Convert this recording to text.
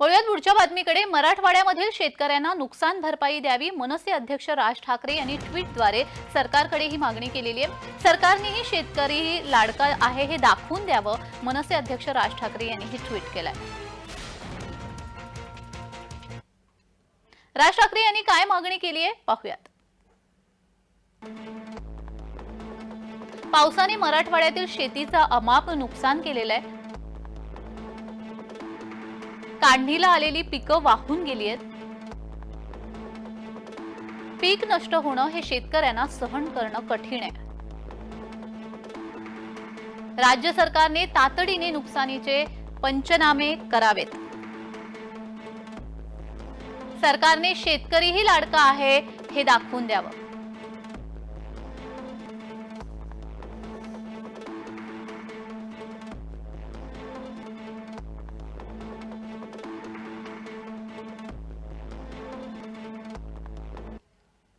वळूयात पुढच्या बातमीकडे. मराठवाड्यामधील शेतकऱ्यांना नुकसान भरपाई द्यावी मनसे अध्यक्ष राज ठाकरे यांनी ट्विटद्वारे सरकारकडे ही मागणी केलेली आहे. सरकारनेही शेतकरी लाडका आहे हे दाखवून द्यावं मनसे अध्यक्ष राज ठाकरे यांनी ही ट्विट केलंय. राज ठाकरे यांनी काय मागणी केली आहे? पाहूयात. पावसाने मराठवाड्यातील शेतीचं अमाप नुकसान केलेलं आहे. काढणीला आलेली पिकं वाहून गेली आहेत. पीक नष्ट होणं हे शेतकऱ्यांना सहन करणं कठीण आहे. राज्य सरकारने तातडीने नुकसानीचे पंचनामे करावेत. सरकारने शेतकरीही लाडका आहे हे दाखवून द्यावं.